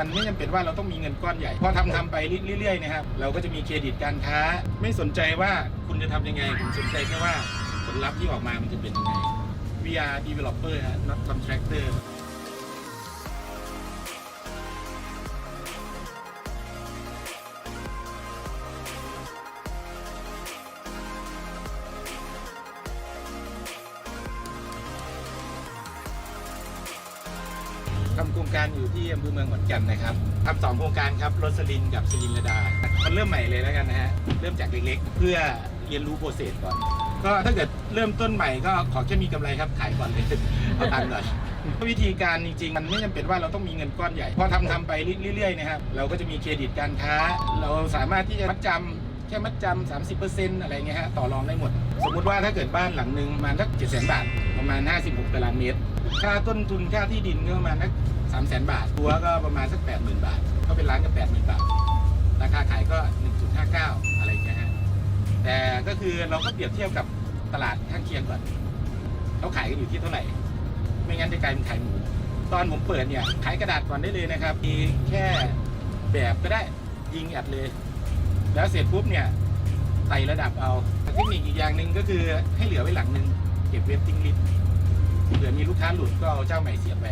มันไม่จำเป็นว่าเราต้องมีเงินก้อนใหญ่พอทำทำไปเรื่อยๆนะครับเราก็จะมีเครดิตการค้า ไม่สนใจว่าคุณจะทำยังไงผมสนใจแค่ว่าผลลัพธ์ที่ออกมามันจะเป็นยังไง VR developer ฮะ not contractor ทำโครงการอยู่ที่อำเภอเมืองขอนแก่นนะครับทำสองโครงการครับรสลินกับซิลินลดามันเริ่มใหม่เลยแล้วกันนะฮะเริ่มจากเล็กๆ เพื่อเรียนรู้โปรเซสก่อน ก็ถ้าเกิดเริ่มต้นใหม่ก็ขอแค่มีกำไรครับขายก่อนเลยเอาตังค์ก่อนวิธีการจริงๆ มันไม่จำเป็นว่าเราต้องมีเงินก้อนใหญ่พอทำทำไปเรื่อยๆนะครับเราก็จะมีเครดิตการค้า เราสามารถที่จะมัดจำแค่มัดจำสามสิบเปอร์เซ็นต์อะไรเงี้ยฮะต่อรองได้หมด สมมุติว่าถ้าเกิดบ้านหลังหนึ่งมาสักเจ็ดแสนบาท ประมาณ 56 ตารางเมตร ค่าต้นทุนค่าที่ดินก็ประมาณสักสามแสนบาท ตัวก็ประมาณสักแปดหมื่นบาท ก็เป็นล้านกับแปดหมื่นบาท ราคาขายก็ 1.59 อะไรเงี้ยฮะ แต่ก็คือเราก็เปรียบเทียบกับตลาดข้างเคียงก่อนเขาขายกันอยู่ที่เท่าไหร่ ไม่งั้นจะกลายเป็นขายหมู ตอนผมเปิดเนี่ยขายกระดาษก่อนได้เลยนะครับ มีแค่แบบก็ได้ยิงแอดเลย แล้วเสร็จปุ๊บเนี่ยไต่ระดับเอาเทคนิคอีกอย่างหนึ่งก็คือให้เหลือไว้หลังหนึ่ง เก็บเวฟติ้งลิสต์เผื่อมีลูกค้าหลุดก็เอาเจ้าใหม่เสียบไป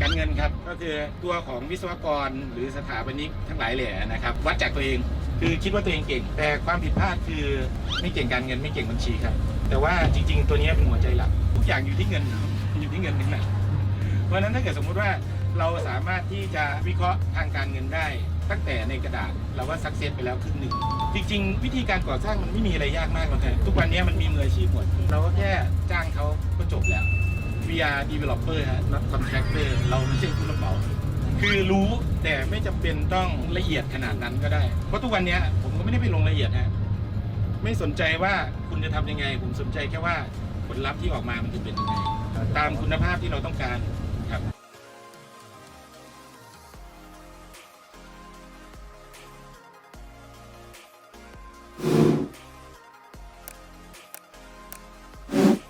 การเงินครับก็คือตัวของวิศวกรหรือสถาปนิกทั้งหลายแหล่นะครับ วัดจากตัวเองคือคิดว่าตัวเองเก่ง แต่ความผิดพลาดคือไม่เก่งการเงินไม่เก่งบัญชีครับ แต่ว่าจริง ๆ ตัวนี้เป็นหัวใจหลักทุกอย่างอยู่ที่เงินอยู่ที่เงินทั้งนั้นเพราะฉะนั้นถ้าเกิดสมมุติว่าเราสามารถที่จะวิเคราะห์ทางการเงินได้ ตั้งแต่ในกระดาษเราว่าสักเซสไปแล้วครึ่งหนึ่ง จริง ๆ วิธีการก่อสร้างมันไม่มีอะไรยากมากหรอกทุกวันนี้มันมีมืออาชีพหมด เราก็แค่จ้างเขาก็จบแล้ว we are developer ฮะ not contractor เราไม่ใช่ผู้รับเหมาคือรู้แต่ไม่จำเป็นต้องละเอียดขนาดนั้นก็ได้ เพราะทุกวันนี้ผมก็ไม่ได้ไปลงละเอียดฮะไม่สนใจว่าคุณจะทำยังไง ผมสนใจแค่ว่าผลลัพธ์ที่ออกมามันจะเป็นยังไง ตามคุณภาพที่เราต้องการ